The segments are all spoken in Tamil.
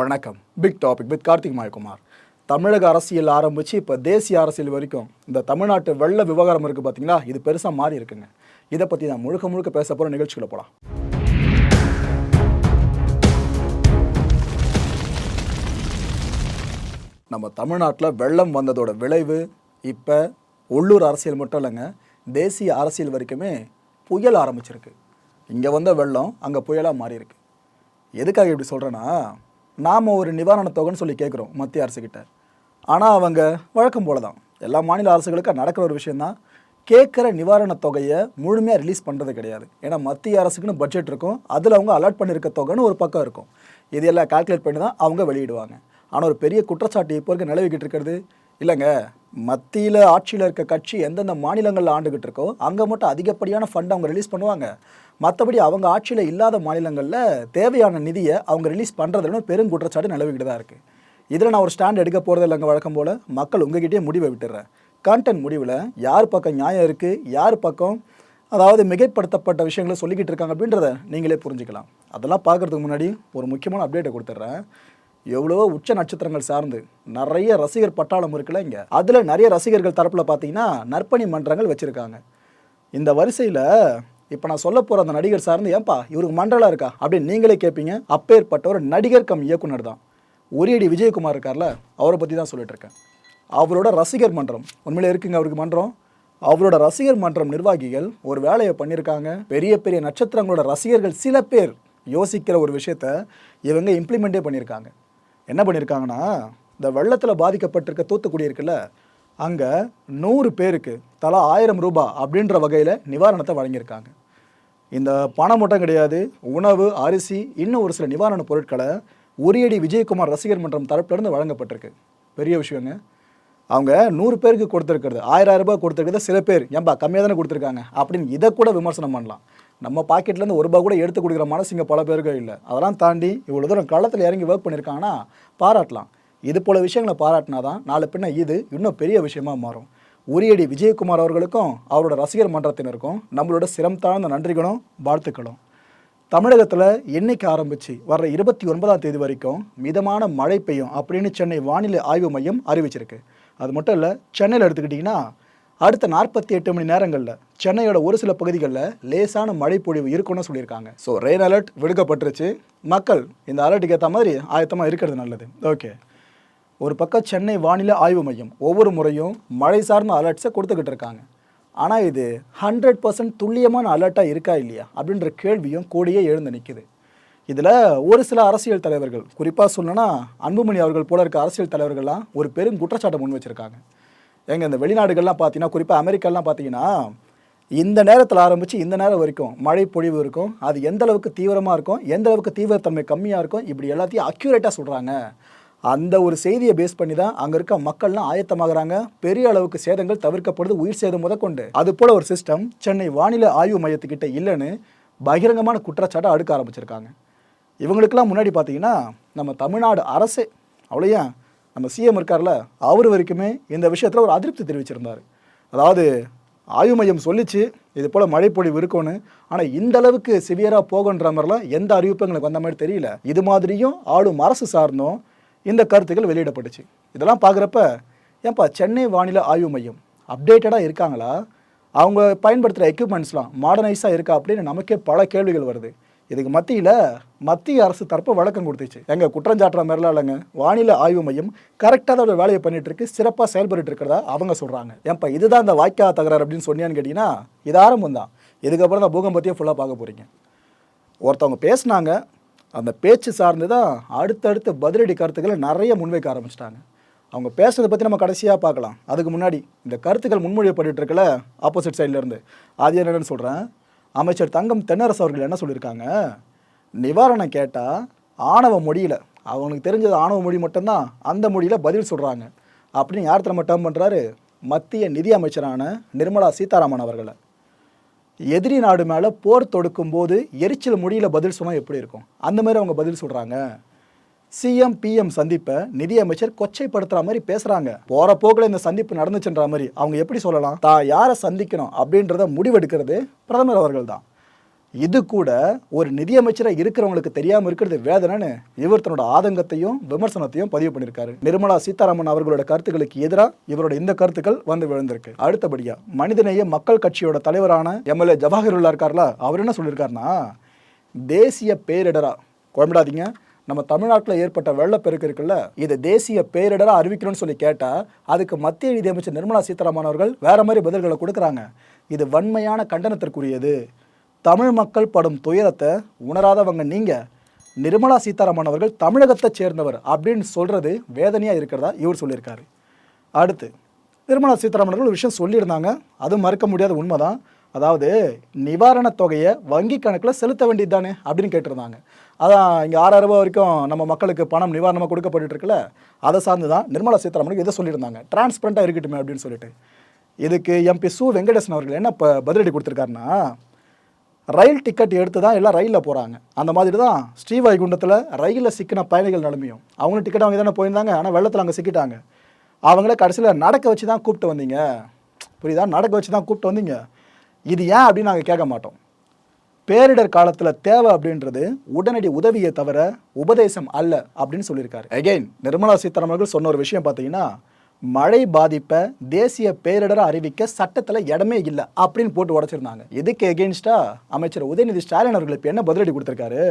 வணக்கம். Big topic with Karthik Mayakumar. தமிழக அரசியல் ஆரம்பித்து இப்போ தேசிய அரசியல் வரைக்கும் இந்த தமிழ்நாட்டு வெள்ள விவகாரம் இருக்குது பார்த்தீங்களா இது பெருசாக மாறி இருக்குங்க. இதை பற்றி நான் முழுக்க முழுக்க பேச போகிற நிகழ்ச்சிகளை போகலாம் நம்ம தமிழ்நாட்டில் வெள்ளம் வந்ததோட விளைவு இப்போ உள்ளூர் அரசியல் மட்டும் இல்லைங்க. தேசிய அரசியல் வரைக்குமே புயல் ஆரம்பிச்சிருக்கு. இங்கே வந்த வெள்ளம் அங்கே புயலாக மாறி இருக்கு எதுக்காக இப்படி சொல்கிறேன்னா நாம் ஒரு நிவாரணத் தொகைன்னு சொல்லி கேட்குறோம் மத்திய அரசுக்கிட்ட ஆனால் அவங்க வழக்கம் போல தான் எல்லா மாநில அரசுகளுக்கும் நடக்கிற ஒரு விஷயந்தான் கேட்குற நிவாரணத் தொகையை முழுமையாக ரிலீஸ் பண்ணுறது கிடையாது. ஏன்னா மத்திய அரசுக்குன்னு பட்ஜெட் இருக்கும். அதில் அவங்க அலாட் பண்ணியிருக்க தொகைன்னு ஒரு பக்கம் இருக்கும். இது எல்லாம் கால்குலேட் பண்ணி தான் அவங்க வெளியிடுவாங்க. ஆனால் ஒரு பெரிய குற்றச்சாட்டு இப்போ இருக்க நிலவிக்கிட்டு இருக்கிறது. இல்லைங்க மத்தியில் ஆட்சியில் இருக்க கட்சி எந்தெந்த மாநிலங்களில் ஆண்டுகிட்டு இருக்கோ அங்கே மட்டும் அதிகப்படியான ஃபண்ட் அவங்க ரிலீஸ் பண்ணுவாங்க. மற்றபடி அவங்க ஆட்சியில் இல்லாத மாநிலங்களில் தேவையான நிதியை அவங்க ரிலீஸ் பண்ணுறதுல பெரும் குற்றச்சாட்டு நிலவிக்கிட்டு தான் இருக்குது இதில் நான் ஒரு ஸ்டாண்ட் எடுக்க போகிறது இல்லைங்க வழக்கம் போல். மக்கள் உங்ககிட்டயே முடிவை விட்டுறேன். கான்டென்ட் முடிவில் யார் பக்கம் நியாயம் இருக்குது யார் பக்கம் அதாவது மிகைப்படுத்தப்பட்ட விஷயங்களை சொல்லிக்கிட்டு இருக்காங்க அப்படின்றத நீங்களே புரிஞ்சுக்கலாம். அதெல்லாம் பார்க்குறதுக்கு முன்னாடி ஒரு முக்கியமான அப்டேட்டை கொடுத்துட்றேன் எவ்வளவோ உச்ச நட்சத்திரங்கள் சார்ந்து நிறைய ரசிகர் பட்டாளம் இருக்குல்ல இங்கே. அதில் நிறைய ரசிகர்கள் தரப்பில் பார்த்தீங்கன்னா நற்பணி மன்றங்கள் வச்சுருக்காங்க. இந்த வரிசையில் இப்போ நான் சொல்ல போகிற அந்த நடிகர் சார்ந்து ஏன்பா இவருக்கு மண்டலம் இருக்கா? அப்படின்னு நீங்களே கேட்பீங்க அப்பேற்பட்ட ஒரு நடிகர் கம் இயக்குனர் தான். ஒரியடி விஜயகுமார் இருக்கார்ல அவரை பற்றி தான் சொல்லிட்டு இருக்கேன். அவரோட ரசிகர் மன்றம் உண்மையிலே இருக்குங்க அவருக்கு மன்றம். அவரோட ரசிகர் மன்றம் நிர்வாகிகள் ஒரு வேலையை பண்ணியிருக்காங்க. பெரிய பெரிய நட்சத்திரங்களோட ரசிகர்கள் சில பேர் யோசிக்கிற ஒரு விஷயத்த இவங்க இம்ப்ளிமெண்ட்டே பண்ணியிருக்காங்க. என்ன பண்ணியிருக்காங்கன்னா இந்த வெள்ளத்தில் பாதிக்கப்பட்டிருக்க தூத்துக்குடி இருக்குல்ல அங்கே நூறு பேருக்கு தலா ஆயிரம் ரூபாய் அப்படின்ற வகையில் நிவாரணத்தை வழங்கியிருக்காங்க. இந்த பணம் மட்டும் கிடையாது உணவு அரிசி இன்னும் ஒரு சில நிவாரணப் பொருட்களை உரியடி விஜயகுமார் ரசிகர் மன்றம் தரப்பிலிருந்து வழங்கப்பட்டிருக்கு. பெரிய விஷயங்க. அவங்க நூறு பேருக்கு கொடுத்துருக்கிறது ஆயிரம் ரூபாய் கொடுத்துருக்கிறது சில பேர் ஏன்பா கம்மியாக தானே கொடுத்துருக்காங்க அப்படின்னு இதை கூட விமர்சனம் பண்ணலாம். நம்ம பாக்கெட்லேருந்து ஒரு ரூபா கூட எடுத்து கொடுக்குற மனசு இங்கே பல பேருக்கு இல்லை. அதெல்லாம் தாண்டி இவ்வளோ தூரம் களத்தில் இறங்கி ஒர்க் பண்ணியிருக்காங்கன்னா பாராட்டலாம். இது போல விஷயங்களை பாராட்டினா தான் நாலு பின்ன இது இன்னும் பெரிய விஷயமா மாறும். உரியடி விஜயகுமார் அவர்களுக்கும் அவரோட ரசிகர் மன்றத்தினருக்கும் நம்மளோட சிரம் தாழ்ந்த நன்றிகளும் வாழ்த்துக்களும். தமிழகத்தில் என்னைக்கு ஆரம்பிச்சு? வர்ற இருபத்தி ஒன்பதாம் தேதி வரைக்கும் மிதமான மழை பெய்யும் அப்படின்னு சென்னை வானிலை ஆய்வு மையம் அறிவிச்சிருக்கு. அது மட்டும் இல்லை சென்னையில் எடுத்துக்கிட்டிங்கன்னா அடுத்த நாற்பத்தி எட்டு மணி நேரங்களில் சென்னையோட ஒரு சில பகுதிகளில் லேசான மழைப்பொழிவு இருக்கும்னு இருக்குன்னு சொல்லியிருக்காங்க. ஸோ ரெயின் அலர்ட் விடுக்கப்பட்டுருச்சு. மக்கள் இந்த அலர்ட்டுக்கு ஏற்ற மாதிரி ஆயத்தமாக இருக்கிறது நல்லது. ஓகே ஒரு பக்கம் சென்னை வானிலை ஆய்வு மையம் ஒவ்வொரு முறையும் மழை சார்ந்த அலர்ட்ஸை கொடுத்துக்கிட்டு இருக்காங்க. ஆனால் இது ஹண்ட்ரட் பர்சன்ட் துல்லியமான அலர்ட்டாக இருக்கா இல்லையா அப்படின்ற கேள்வியும் கூடியே எழுந்து நிற்குது இதில் ஒரு சில அரசியல் தலைவர்கள் குறிப்பாக சொல்லணும்னா அன்புமணி அவர்கள் போல இருக்க அரசியல் தலைவர்கள்லாம் ஒரு பெரும் குற்றச்சாட்டை முன் வச்சுருக்காங்க. எங்கள் இந்த வெளிநாடுகள்லாம் பார்த்தீங்கன்னா குறிப்பாக அமெரிக்காலாம் பார்த்தீங்கன்னா இந்த நேரத்தில் ஆரம்பித்து இந்த நேரம் வரைக்கும் மழை பொழிவு இருக்கும். அது எந்த அளவுக்கு தீவிரமாக இருக்கும் எந்த அளவுக்கு தீவிரத்தன்மை கம்மியாக இருக்கும் இப்படி எல்லாத்தையும் அக்யூரேட்டாக சொல்கிறாங்க அந்த ஒரு செய்தியை பேஸ் பண்ணி தான் அங்கே இருக்க மக்கள்லாம் ஆயத்தமாகறாங்க. பெரிய அளவுக்கு சேதங்கள் தவிர்க்கப்படுது உயிர் சேதம் முதற்கொண்டு. அது போல ஒரு சிஸ்டம் சென்னை வானிலை ஆய்வு மையத்துக்கிட்ட இல்லைன்னு பகிரங்கமான குற்றச்சாட்டை அடுக்க ஆரம்பிச்சிருக்காங்க. இவங்களுக்கெல்லாம் முன்னாடி பார்த்தீங்கன்னா நம்ம தமிழ்நாடு அரசே அவ்வளோயா நம்ம சிஎம் இருக்கார்ல அவர் வரைக்குமே இந்த விஷயத்தில் ஒரு அதிருப்தி தெரிவிச்சிருந்தார். அதாவது ஆய்வு மையம் சொல்லிச்சு இது போல் மழைப்பொழிவு இருக்கும்னு. ஆனால் இந்த அளவுக்கு சிவியராக போகன்ற மாதிரிலாம் எந்த அறிவிப்பும் எங்களுக்கு வந்த மாதிரி தெரியல. இது மாதிரியும் ஆளும் அரசு சார்ந்தும் இந்த கருத்துக்கள் வெளியிடப்பட்டுச்சு. இதெல்லாம் பார்க்குறப்ப ஏன்பா சென்னை வானிலை ஆய்வு மையம் அப்டேட்டடாக இருக்காங்களா? அவங்க பயன்படுத்துகிற எக்யூப்மெண்ட்ஸ்லாம் மாடர்னைஸாக இருக்கா அப்படின்னு நமக்கே பல கேள்விகள் வருது. இதுக்கு மத்தியில் மத்திய அரசு தரப்பு வழக்கம் கொடுத்துச்சு. எங்க குற்றஞ்சாட்டுற மாதிரிலாம் இல்லைங்க. வானிலை ஆய்வு மையம் கரெக்டாக அதோட வேலையை பண்ணிட்டு இருக்கு சிறப்பாக செயல்பட்டு இருக்கிறதா அவங்க சொல்கிறாங்க ஏன்ப்பா இதுதான் இந்த வாய்க்கா தகராறு அப்படின்னு சொன்னியான்னு கேட்டிங்கன்னா இது ஆரம்பம் தான். இதுக்கப்புறம் தான் பூகம்பத்தையும் ஃபுல்லாக பார்க்க போகிறீங்க ஒருத்தவங்க பேசினாங்க. அந்த பேச்சு சார்ந்து தான் அடுத்தடுத்து பதிலடி கருத்துக்களை நிறைய முன்வைக்க ஆரம்பிச்சிட்டாங்க. அவங்க பேசுறதை பற்றி நம்ம கடைசியாக பார்க்கலாம். அதுக்கு முன்னாடி இந்த கருத்துக்கள் முன்மொழியப்பட்டு இருக்கல ஆப்போசிட் சைட்லேருந்து அது என்னென்னு சொல்கிறேன் அமைச்சர் தங்கம் தென்னரசு அவர்கள் என்ன சொல்லியிருக்காங்க? நிவாரணம் கேட்டால் ஆணவ மொழியில் அவங்களுக்கு தெரிஞ்சது ஆணவ மொழி மட்டும்தான் அந்த மொழியில் பதில் சொல்கிறாங்க அப்படின்னு யார் திரும்ப டேர்ம் பண்ணுறாரு மத்திய நிதி அமைச்சரான நிர்மலா சீதாராமன் அவர்களை. எதிரி நாடு மேலே போர் தொடுக்கும் போது எரிச்சல் மொழியில் பதில் சொன்னால் எப்படி இருக்கும்? அந்த மாதிரி அவங்க பதில் சொல்கிறாங்க சிஎம் பிஎம் சந்திப்பை நிதியமைச்சர் கொச்சைப்படுத்துற மாதிரி பேசுறாங்க. போற போக்குல இந்த சந்திப்பு நடந்துச்சுன்ற மாதிரி அவங்க எப்படி சொல்லலாம்? தான் யாரை சந்திக்கணும் அப்படின்றத முடிவெடுக்கிறது பிரதமர் அவர்கள் தான் இது கூட ஒரு நிதியமைச்சராக இருக்கிறவங்களுக்கு தெரியாமல் இருக்கிறது வேதனைன்னு இவர் தன்னோட ஆதங்கத்தையும் விமர்சனத்தையும் பதிவு பண்ணியிருக்காரு நிர்மலா சீதாராமன் அவர்களோட கருத்துக்களுக்கு எதிராக இவரோட இந்த கருத்துக்கள் வந்து விழுந்திருக்கு. அடுத்தபடியா மனிதநேய மக்கள் கட்சியோட தலைவரான எம்எல்ஏ ஜவாஹருல்லா இருக்கார்ல அவர் என்ன சொல்லியிருக்காருன்னா தேசிய பேரிடரா குழம்பிடாதீங்க. நம்ம தமிழ்நாட்டில் ஏற்பட்ட வெள்ளப்பெருக்கு இருக்குல்ல இதை தேசிய பேரிடராக அறிவிக்கணும்னு சொல்லி கேட்டால் அதுக்கு மத்திய நிதியமைச்சர் நிர்மலா சீதாராமன் அவர்கள் வேற மாதிரி பதில்களை கொடுக்குறாங்க. இது வன்மையான கண்டனத்திற்குரியது. தமிழ் மக்கள் படும் துயரத்தை உணராதவங்க நீங்க. நிர்மலா சீதாராமன் அவர்கள் தமிழகத்தை சேர்ந்தவர் அப்படின்னு சொல்றது வேதனையாக இருக்கிறதா இவர் சொல்லியிருக்காரு. அடுத்து நிர்மலா சீதாராமன் அவர்கள் ஒரு விஷயம் சொல்லியிருந்தாங்க. அது மறுக்க முடியாத உண்மைதான். அதாவது நிவாரணத் தொகையை வங்கி கணக்கில் செலுத்த வேண்டியது தானே அப்படின்னு கேட்டிருந்தாங்க. அதான் இங்கே ஆறாயிரம் ரூபாய் வரைக்கும் நம்ம மக்களுக்கு பணம் நிவாரணமாக கொடுக்கப்பட்டு இருக்குல்ல அதை சார்ந்து தான் நிர்மலா சீதாராமனுக்கு இதை சொல்லியிருந்தாங்க? டிரான்ஸ்பரண்ட்டாக இருக்கட்டுமே அப்படின்னு சொல்லிட்டு. இதுக்கு எம்பி சு வெங்கடேசன் அவர்கள் என்ன இப்போ பதிலடி கொடுத்துருக்காருன்னா ரயில் டிக்கெட் எடுத்து தான் எல்லாம் ரயிலில் போகிறாங்க அந்த மாதிரி தான் ஸ்ரீவைகுண்டத்தில் ரயிலில் சிக்கின பயணிகள் நிலைமையும். அவங்களும் டிக்கெட் வாங்கி தானே போயிருந்தாங்க ஆனால் வெள்ளத்தில் அங்கே சிக்கிட்டாங்க. அவங்கள கடைசியில் நடக்க வச்சு தான் கூப்பிட்டு வந்தீங்க. புரியுதா? நடக்க வச்சு தான் கூப்பிட்டு வந்தீங்க. இது ஏன் அப்படின்னு நாங்கள் கேட்க மாட்டோம். பேரிடர் காலத்தில் தேவை அப்படின்றது உடனடி உதவியை தவிர உபதேசம் அல்ல அப்படின்னு சொல்லியிருக்காரு. அகைன் நிர்மலா சீதாராமன் அவர்கள் சொன்ன ஒரு விஷயம் பார்த்தீங்கன்னா மழை பாதிப்பை தேசிய பேரிடரை அறிவிக்க சட்டத்தில் இடமே இல்லை அப்படின்னு போட்டு உடச்சிருந்தாங்க. இதுக்கு எகெயின்ஸ்டா அமைச்சர் உதயநிதி ஸ்டாலின் அவர்கள் இப்போ என்ன பதிலடி கொடுத்துருக்காரு?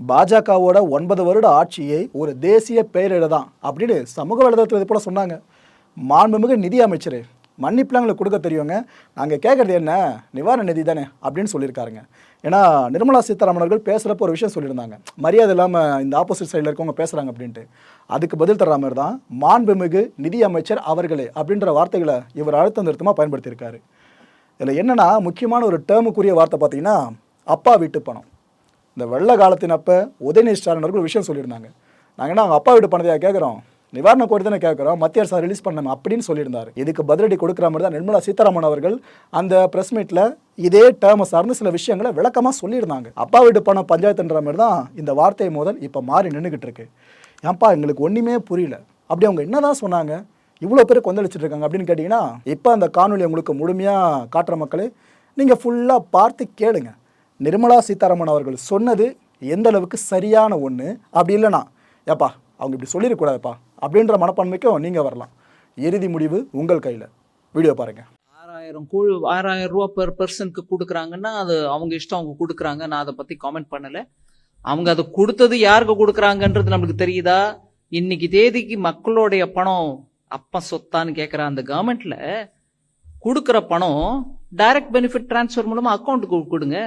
பாஜகவோட ஒன்பது வருட ஆட்சியை ஒரு தேசிய பேரிடர் தான் அப்படின்னு சமூக வலைதளத்தில் இது போல சொன்னாங்க. மாண்புமிகு நிதி அமைச்சர் மன்னிப்புலாங்களுக்கு கொடுக்க தெரியுங்க. நாங்கள் கேட்குறது என்ன? நிவாரண நிதி தானே? அப்படின்னு சொல்லியிருக்காருங்க. ஏன்னா நிர்மலா சீதாராமன் அவர்கள் பேசுகிறப்ப ஒரு விஷயம் சொல்லியிருந்தாங்க. மரியாதை இல்லாமல் இந்த ஆப்போசிட் சைடில் இருக்கவங்க பேசுகிறாங்க அப்படின்ட்டு. அதுக்கு பதில் தர்ற மாதிரி தான் மாண்புமிகு நிதி அமைச்சர் அவர்களே அப்படின்ற வார்த்தைகளை இவர் அழுத்தம் திருத்தமாக பயன்படுத்தியிருக்காரு. இதில் என்னென்னா முக்கியமான ஒரு டேர்முக்குரிய வார்த்தை பார்த்தீங்கன்னா அப்பா வீட்டு பணம். இந்த வெள்ள காலத்தின் அப்போ உதயநிதி ஸ்டாலின் அவர்கள் ஒரு விஷயம் சொல்லியிருந்தாங்க. நாங்கள் என்ன அவங்க அப்பா வீட்டு பணத்தையாக கேட்குறோம் நிவாரண கோரி தானே கேட்குறோம் மத்திய அரசு ரிலீஸ் பண்ணணும் அப்படின்னு சொல்லியிருந்தார். இதுக்கு பதிலடி கொடுக்குற மாதிரி தான் நிர்மலா சீதாராமன் அவர்கள் அந்த ப்ரெஸ் மீட்டில் இதே டேர்மை சார்ந்து சில விஷயங்களை விளக்கமாக சொல்லியிருந்தாங்க. அப்பா வீட்டு பணம் பஞ்சாயத்துன்ற மாதிரி தான் இந்த வார்த்தை மோதல் இப்போ மாறி நின்றுக்கிட்டு இருக்கு. ஏன்ப்பா எங்களுக்கு ஒன்றுமே புரியல. அப்படி அவங்க என்ன தான் சொன்னாங்க? இவ்வளோ பேர் கொந்தளிச்சிட்டு இருக்காங்க அப்படின்னு கேட்டிங்கன்னா இப்போ அந்த காணொலி உங்களுக்கு முழுமையாக காட்டுற மக்களே நீங்கள் ஃபுல்லாக பார்த்து கேளுங்க. நிர்மலா சீதாராமன் அவர்கள் சொன்னது எந்த அளவுக்கு சரியான ஒன்று அப்படி இல்லைனா ஏப்பா அவங்க இப்படி சொல்லிடக்கூடாதுப்பா அப்படின்ற மனப்பான்மைக்கும் நீங்கள் வரலாம். இறுதி முடிவு உங்கள் கையில். வீடியோ பாருங்கள் ஆறாயிரம் கூழ் ஆறாயிரம் ரூபா பெர் பர்சனுக்கு கொடுக்குறாங்கன்னா அது அவங்க இஷ்டம் அவங்க கொடுக்குறாங்க. நான் அதை பற்றி காமெண்ட் பண்ணல. அவங்க அதை கொடுத்தது யாருக்கு கொடுக்குறாங்கன்றது நம்மளுக்கு தெரியுதா? இன்னைக்கு தேதிக்கு மக்களுடைய பணம் அப்பா சொத்தான்னு கேட்குற அந்த கவர்மெண்ட்ல கொடுக்குற பணம் டைரக்ட் பெனிஃபிட் டிரான்ஸ்ஃபர் மூலமாக அக்கௌண்ட்டுக்கு கொடுங்க.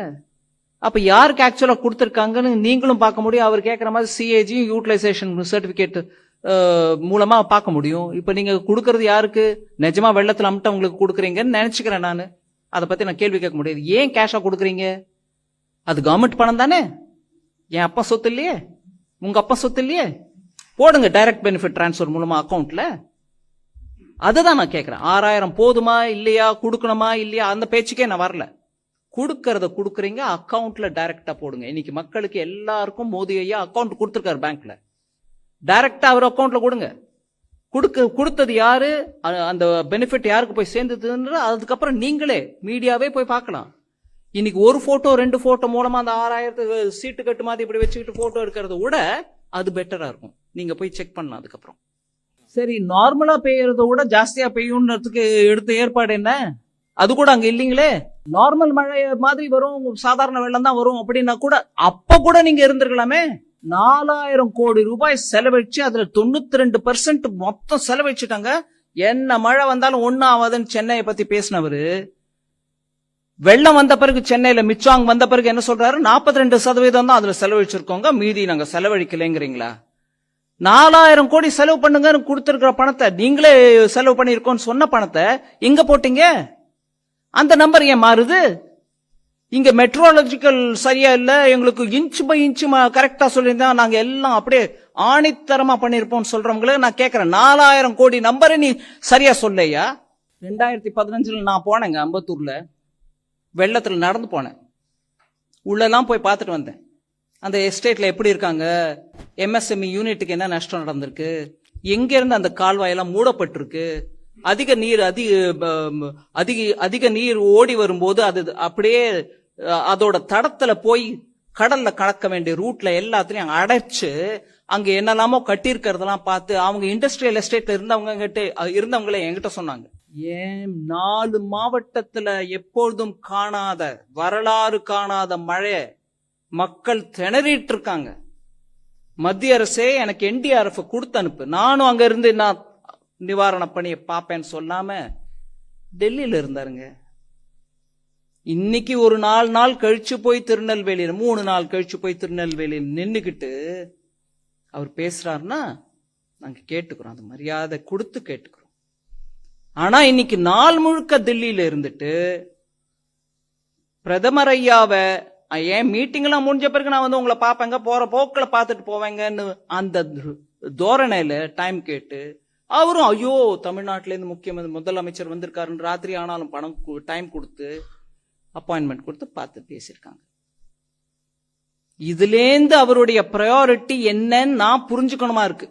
அப்போ யாருக்கு ஆக்சுவலாக கொடுத்துருக்காங்கன்னு நீங்களும் பார்க்க முடியும். அவர் கேட்குற மாதிரி சிஏஜியும் யூட்டிலைசேஷன் சர்டிஃபிகேட் மூலமா பார்க்க முடியும். இப்ப நீங்க கொடுக்கறது யாருக்கு? நிஜமா வெள்ளத்துல அமிட்ட உங்களுக்கு கொடுக்குறீங்கன்னு நினைச்சுக்கிறேன் நான். அதை பத்தி நான் கேள்வி கேட்க முடியாது. ஏன் கேஷா கொடுக்குறீங்க? அது கவர்மெண்ட் பணம் தானே? என் அப்பா சொத்து இல்லையே? உங்க அப்பா சொத்து இல்லையே? போடுங்க டைரக்ட் பெனிஃபிட் டிரான்ஸ்ஃபர் மூலமா அக்கௌண்ட்ல அதுதான் நான் கேட்குறேன். ஆறாயிரம் போதுமா? இல்லையா? கொடுக்கணுமா? இல்லையா? அந்த பேச்சுக்கே நான் வரல. கொடுக்கறத கொடுக்குறீங்க அக்கௌண்ட்ல டைரக்டா போடுங்க. இன்னைக்கு மக்களுக்கு எல்லாருக்கும் மோதி ஐயா அக்கௌண்ட் கொடுத்துருக்காரு பேங்க்ல டைரக்டா அவர் அக்கௌண்ட்டில் கொடுங்க. கொடுக்க கொடுத்தது யாரு? அந்த பெனிஃபிட் யாருக்கு போய் சேர்ந்ததுன்ற அதுக்கப்புறம் நீங்களே மீடியாவே போய் பார்க்கலாம். இன்னைக்கு ஒரு போட்டோ ரெண்டு போட்டோ மூலமா அந்த ஆறாயிரத்து சீட்டு கட்டு மாதிரி இப்படி வச்சுக்கிட்டு போட்டோ எடுக்கிறத விட அது பெட்டரா இருக்கும். நீங்க போய் செக் பண்ணலாம் அதுக்கப்புறம். சரி நார்மலா பெய்யறத விட ஜாஸ்தியா பெய்யும்ன்றதுக்கு எடுத்த ஏற்பாடு என்ன? அது கூட அங்க இல்லைங்களே? நார்மல் மழை மாதிரி வரும் சாதாரண வெள்ளம் தான் வரும் அப்படின்னா கூட அப்ப கூட நீங்க இருந்திருக்கலாமே? நாலாயிரம் கோடி ரூபாய் செலவழிச்சு அதுல தொண்ணூத்தி ரெண்டு பர்சன்ட் மொத்தம் செலவழிச்சுட்டாங்க. என்ன மழை வந்தாலும் ஒண்ணும் ஆகாதுன்னு சென்னையை பத்தி பேசினவரு. வெள்ளம் வந்த பிறகு சென்னையில மிச்சாங் வந்த பிறகு என்ன சொல்றாரு? 42% ரெண்டு சதவீதம் தான் அதுல செலவழிச்சிருக்கோங்க. மீதி நாங்க செலவழிக்கலைங்கிறீங்களா? நாலாயிரம் கோடி செலவு பண்ணுங்கன்னு கொடுத்துருக்கிற பணத்தை நீங்களே செலவு பண்ணியிருக்கோன்னு சொன்ன பணத்தை எங்க போட்டீங்க? அந்த நம்பர் ஏன் மாறுது? இங்க மெட்ரோலஜிக்கல் சரியா இல்ல எங்களுக்கு இன்ச் பை இன்ச் கரெக்டா சொல்லியிருந்தா நாங்க எல்லாம் அப்படியே ஆணித்தரமா பண்ணிருப்போம் சொல்றவங்கள நான் கேட்கறேன் நாலாயிரம் கோடி நம்பரை நீ சரியா சொல்லையா? ரெண்டாயிரத்தி பதினஞ்சுல நான் போனேங்க அம்பத்தூர்ல. வெள்ளத்துல நடந்து போனேன். உள்ளெல்லாம் போய் பார்த்துட்டு வந்தேன். அந்த எஸ்டேட்ல எப்படி இருக்காங்க? எம்எஸ்எம்இ யூனிட்டுக்கு என்ன நஷ்டம் நடந்திருக்கு? எங்க இருந்து அந்த கால்வாயெல்லாம் மூடப்பட்டிருக்கு? அதிக நீர் அதிக ப- அதிக அதிக நீர் ஓடி வரும்போது அது அப்படியே அதோட தடத்துல போய் கடல்ல கலக்க வேண்டிய ரூட்ல எல்லாத்துலயும் அடைச்சு அங்க என்னெல்லாமோ கட்டியிருக்கிறதெல்லாம் பார்த்து அவங்க இண்டஸ்ட்ரியல் எஸ்டேட்ல இருந்தவங்க கிட்ட இருந்தவங்களே என்கிட்ட சொன்னாங்க. ஏன் நாலு மாவட்டத்துல எப்பொழுதும் காணாத வரலாறு காணாத மழை மக்கள் திணறிட்டு இருக்காங்க. மத்திய அரசே எனக்கு என்டிஆர்எஃப் கொடுத்து அனுப்பு. நானும் அங்க இருந்து நான் நிவாரண பணியை பார்ப்பேன்னு சொல்லாம டெல்லியில இருந்தாருங்க. இன்னைக்கு ஒரு நாலு நாள் கழிச்சு போய் திருநெல்வேலியில மூணு நாள் கழிச்சு போய் திருநெல்வேலியில் நின்றுக்கிட்டு அவர் பேசுறாருன்னா நாங்க கேட்டுக்கிறோம். அந்த மரியாதை கொடுத்து கேட்டுக்கிறோம். ஆனா இன்னைக்கு நாள் முழுக்க தில்லியில இருந்துட்டு பிரதமர் ஐயாவை ஏன் மீட்டிங் எல்லாம் முடிஞ்ச பிறகு நான் வந்து உங்களை பார்ப்பேங்க போற போக்குல பார்த்துட்டு போவேங்கன்னு அந்த தோரணையில டைம் கேட்டு அவரும் ஐயோ தமிழ்நாட்டிலேருந்து முக்கியமந்திரி முதலமைச்சர் வந்திருக்காருன்னு ராத்திரி ஆனாலும் பணம் டைம் கொடுத்து அப்பாயின்மெண்ட் கொடுத்து பார்த்து பேசியிருக்காங்க. இதுலேருந்து அவருடைய ப்ரையாரிட்டி என்னன்னு நான் புரிஞ்சுக்கணுமா இருக்கு.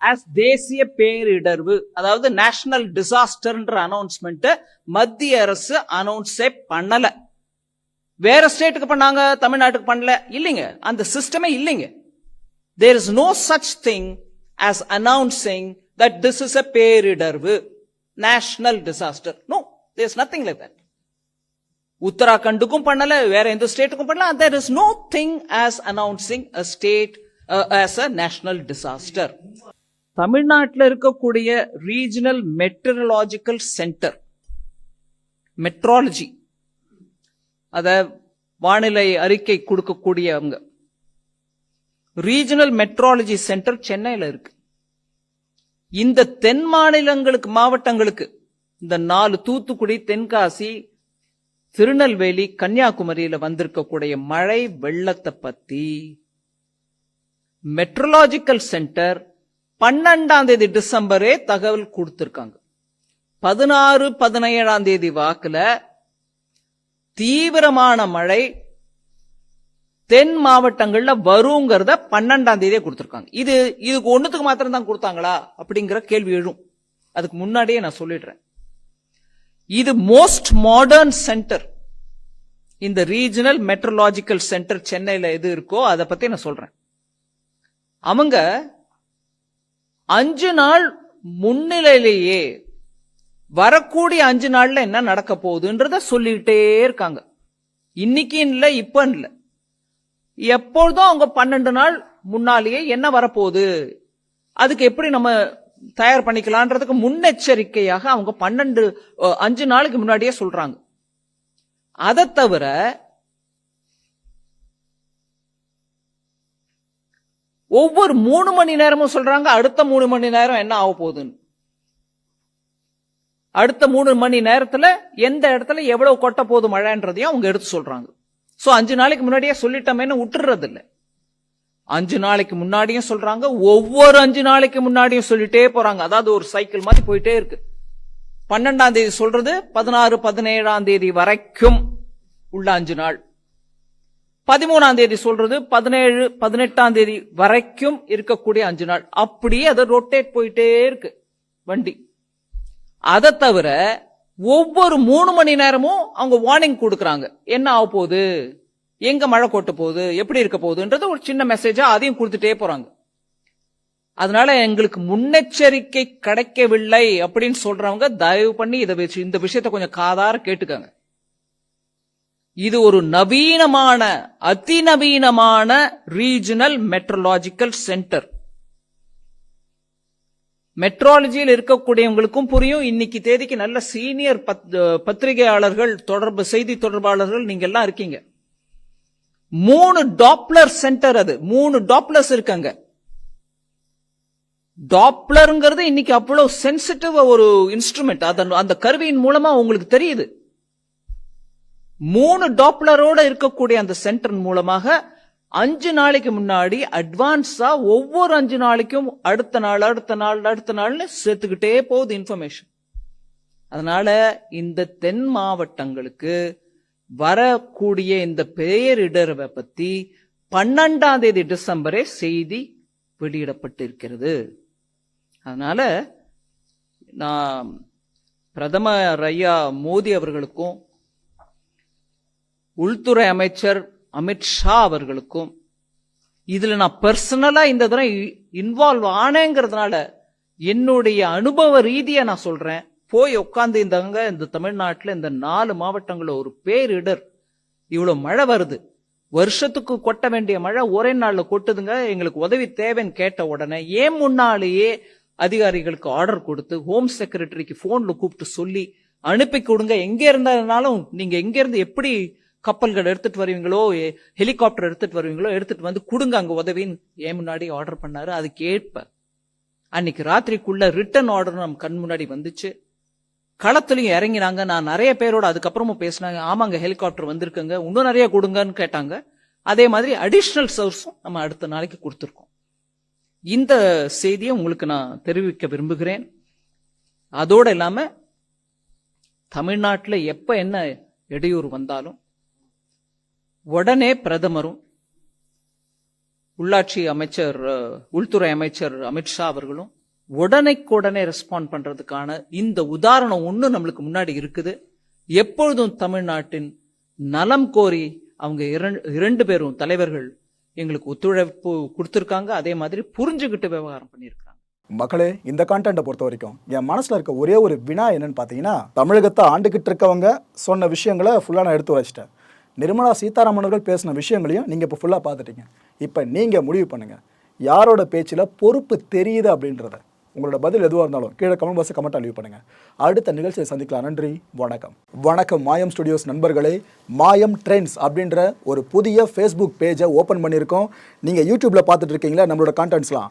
ஆஸ் தேசிய பேரிடர்வு அதாவது நேஷனல் டிசாஸ்டர்ன்ற அனௌன்ஸ்மெண்ட் மத்திய அரசு அனௌன்ஸே பண்ணல. வேற ஸ்டேட்டுக்கு பண்ணாங்க தமிழ்நாட்டுக்கு பண்ணல இல்லைங்க. அந்த சிஸ்டமே இல்லைங்க. There is no such thing as announcing that this is a பேரிடர்வு national disaster no there is nothing like that உத்தராகண்டுக்கும் பண்ணல வேற எந்த ஸ்டேட்டுக்கும் பண்ணல. There is no thing as announcing a state as a national disaster தமிழ்நாட்டில் இருக்கக்கூடிய ரீஜனல் மெட்ரலாஜிக்கல் சென்டர் மெட்ராலஜி அத வானிலை அறிக்கை கொடுக்கக்கூடியவங்க. ரீஜனல் மெட்ராலஜி சென்டர் சென்னையில் இருக்கு. இந்த தென் மாநிலங்களுக்கு மாவட்டங்களுக்கு இந்த நாலு தூத்துக்குடி தென்காசி திருநெல்வேலி கன்னியாகுமரியில வந்திருக்கக்கூடிய மழை வெள்ளத்தை பத்தி மெட்ரலாஜிக்கல் சென்டர் பன்னெண்டாம் தேதி டிசம்பரே தகவல் கொடுத்திருக்காங்க. பதினாறு பதினேழாம் தேதி வாக்குல தீவிரமான மழை தென் மாவட்டங்கள்ல வருங்கிறத பன்னெண்டாம் தேதியே கொடுத்திருக்காங்க. இது இதுக்கு ஒண்ணுத்துக்கு மாத்திரம் தான் கொடுத்தாங்களா? அப்படிங்கிற கேள்வி எழும். அதுக்கு முன்னாடியே நான் சொல்லிடுறேன். இது மோஸ்ட் மாடர்ன் சென்டர் இந்த ரீஜனல் மெட்ரலாஜிக்கல் சென்டர் சென்னையில் எது இருக்கோ அதை பத்தி நான் சொல்றேன். அவங்க அஞ்சு நாள் முன்னிலையிலேயே வரக்கூடிய அஞ்சு நாள்ல என்ன நடக்க போகுதுன்றத சொல்லிட்டே இருக்காங்க. இன்னைக்கு இல்லை இப்ப இல்லை. எப்பொழுதும் அவங்க பன்னெண்டு நாள் முன்னாலேயே என்ன வரப்போகுது? அதுக்கு எப்படி நம்ம தயார் பண்ணிக்கலான்றதுக்கு முன்னெச்சரிக்கையாக அவங்க பன்னெண்டு அஞ்சு நாளைக்கு முன்னாடியே சொல்றாங்க. அதை தவிர ஒவ்வொரு மூணு மணி நேரமும் சொல்றாங்க அடுத்த மூணு மணி நேரம் என்ன ஆக போகுதுன்னு. அடுத்த மூணு மணி நேரத்துல எந்த இடத்துல எவ்வளவு கொட்ட போது மழைன்றதையும் அவங்க எடுத்து சொல்றாங்க. சோ அஞ்சு நாளைக்கு முன்னாடியே சொல்லிட்டோமேன்னு விட்டுறது இல்ல அஞ்சு நாளைக்கு முன்னாடியும் சொல்றாங்க ஒவ்வொரு அஞ்சு நாளைக்கு முன்னாடியும் சொல்லிட்டே போறாங்க. அதாவது ஒரு சைக்கிள் மாதிரி போயிட்டே இருக்கு. பன்னெண்டாம் தேதி சொல்றது பதினாறு பதினேழாம் தேதி வரைக்கும் உள்ள அஞ்சு நாள். பதிமூணாம் தேதி சொல்றது பதினேழு பதினெட்டாம் தேதி வரைக்கும் இருக்கக்கூடிய அஞ்சு நாள். அப்படியே அதை ரொட்டேட் போயிட்டே இருக்கு வண்டி. அதை தவிர ஒவ்வொரு மூணு மணி நேரமும் அவங்க வார்னிங் கொடுக்கறாங்க. என்ன ஆக போகுது எங்க மழை கொட்ட போகுது எப்படி இருக்க போகுதுன்றது ஒரு சின்ன மெசேஜா அதையும் கொடுத்துட்டே போறாங்க. அதனால எங்களுக்கு முன்னெச்சரிக்கை கிடைக்கவில்லை அப்படின்னு சொல்றவங்க தயவு பண்ணி இதை வச்சு இந்த விஷயத்தை கொஞ்சம் காதார கேட்டுக்கங்க. இது ஒரு நவீனமான அதிநவீனமான ரீஜனல் மெட்ரலாஜிக்கல் சென்டர் மெட்ராலஜியில் இருக்கக்கூடியவங்களுக்கும் புரியும். இன்னைக்கு தேதிக்கு நல்ல சீனியர் பத்திரிகையாளர்கள் தொடர்பு செய்தி தொடர்பாளர்கள் நீங்க எல்லாம் இருக்கீங்க. மூணு டாப்லர் சென்டர் அது. மூணு டாப்லர்ஸ் இருக்காங்க. டாப்லருங்கிறது இன்னைக்கு அவ்வளவு சென்சிட்டிவ் ஒரு இன்ஸ்ட்ருமெண்ட் அதன் அந்த கருவியின் மூலமா உங்களுக்கு தெரியுது. மூணு டாப்லரோட இருக்கக்கூடிய அந்த சென்டர் மூலமாக அஞ்சு நாளைக்கு முன்னாடி அட்வான்ஸா ஒவ்வொரு அஞ்சு நாளைக்கும் அடுத்த நாள் அடுத்த நாள் அடுத்த நாள்னு சேர்த்துக்கிட்டே போகுது இன்ஃபர்மேஷன் அதனால இந்த தென் மாவட்டங்களுக்கு வரக்கூடிய இந்த பேரிடர்வை பத்தி பன்னெண்டாம் தேதி டிசம்பரே செய்தி வெளியிடப்பட்டிருக்கிறது. அதனால நான் பிரதமர் ஐயா மோடி அவர்களுக்கும் உள்துறை அமைச்சர் அமித்ஷா அவர்களுக்கும் இதில் நான் பர்சனலாக இந்த தடவை இன்வால்வ் ஆனேங்கிறதுனால என்னுடைய அனுபவ ரீதியை நான் சொல்கிறேன் போய் உட்காந்து இந்தங்க இந்த தமிழ்நாட்டில் இந்த நாலு மாவட்டங்களில் ஒரு பேரிடர். இவ்வளோ மழை வருது. வருஷத்துக்கு கொட்ட வேண்டிய மழை ஒரே நாளில் கொட்டுதுங்க. எங்களுக்கு உதவி தேவைன்னு கேட்ட உடனே ஏன் முன்னாலேயே அதிகாரிகளுக்கு ஆர்டர் கொடுத்து ஹோம் செக்ரட்டரிக்கு ஃபோனில் கூப்பிட்டு சொல்லி அனுப்பி கொடுங்க. எங்கே இருந்தாலும் நீங்கள் எங்கேருந்து எப்படி கப்பல்கள் எடுத்துட்டு வருவீங்களோ ஹெலிகாப்டர் எடுத்துட்டு வருவீங்களோ எடுத்துட்டு வந்து கொடுங்க அங்கே உதவின்னு ஏன் முன்னாடி ஆர்டர் பண்ணாரு. அதுக்கு ஏற்ப அன்னைக்கு ராத்திரிக்குள்ள ரிட்டர்ன் ஆர்டர் நம்ம கண் முன்னாடி வந்துச்சு. களத்துலயும் இறங்கினாங்க. நான் நிறைய பேரோட அதுக்கப்புறமும் பேசினாங்க. ஆமாங்க ஹெலிகாப்டர் வந்திருக்குங்க. இன்னும் நிறைய கொடுங்கன்னு கேட்டாங்க. அதே மாதிரி அடிஷ்னல் சோர்ஸும் நம்ம அடுத்த நாளைக்கு கொடுத்துருக்கோம். இந்த செய்தியை உங்களுக்கு நான் தெரிவிக்க விரும்புகிறேன். அதோடு இல்லாமல் தமிழ்நாட்டில் எப்போ என்ன இடையூறு வந்தாலும் உடனே பிரதமரும் உள்ளாட்சி அமைச்சர் உள்துறை அமைச்சர் அமித்ஷா அவர்களும் உடனைக்குடனே ரெஸ்பாண்ட் பண்றதுக்கான இந்த உதாரணம் ஒன்று நம்மளுக்கு முன்னாடி இருக்குது. எப்பொழுதும் தமிழ்நாட்டின் நலம் கோரி அவங்க இரண்டு இரண்டு பேரும் தலைவர்கள் எங்களுக்கு ஒத்துழைப்பு கொடுத்துருக்காங்க. அதே மாதிரி புரிஞ்சுக்கிட்டு விவகாரம் பண்ணியிருக்காங்க மக்களே இந்த கான்டென்ட்டை பொறுத்த வரைக்கும் என் மனசில் இருக்க ஒரே ஒரு வினா என்னன்னு பார்த்தீங்கன்னா தமிழகத்தை ஆண்டுகிட்டு இருக்கவங்க சொன்ன விஷயங்களை ஃபுல்லாக நான் எடுத்து வச்சிட்டேன் நிர்மலா சீதாராமன் அவர்கள் பேசின விஷயங்களையும் நீங்கள் இப்போ ஃபுல்லாக பார்த்துட்டீங்க. இப்போ நீங்கள் முடிவு பண்ணுங்கள் யாரோட பேச்சில் பொறுப்பு தெரியுது அப்படின்றத. உங்களோட பதில் எதுவாக இருந்தாலும் கீழே கமெண்ட் பாக்ஸ் கமெண்ட்டாக லீவ் பண்ணுங்கள் அடுத்த நிகழ்ச்சியை சந்திக்கலாம். நன்றி வணக்கம். வணக்கம் மாயம் ஸ்டுடியோஸ் நண்பர்களே. மாயம் ட்ரெண்ட்ஸ் அப்படின்ற ஒரு புதிய ஃபேஸ்புக் பேஜை ஓப்பன் பண்ணியிருக்கோம். நீங்கள் யூடியூப்பில் பார்த்துட்டு இருக்கீங்களா? நம்மளோட கான்டென்ட்ஸ்லாம்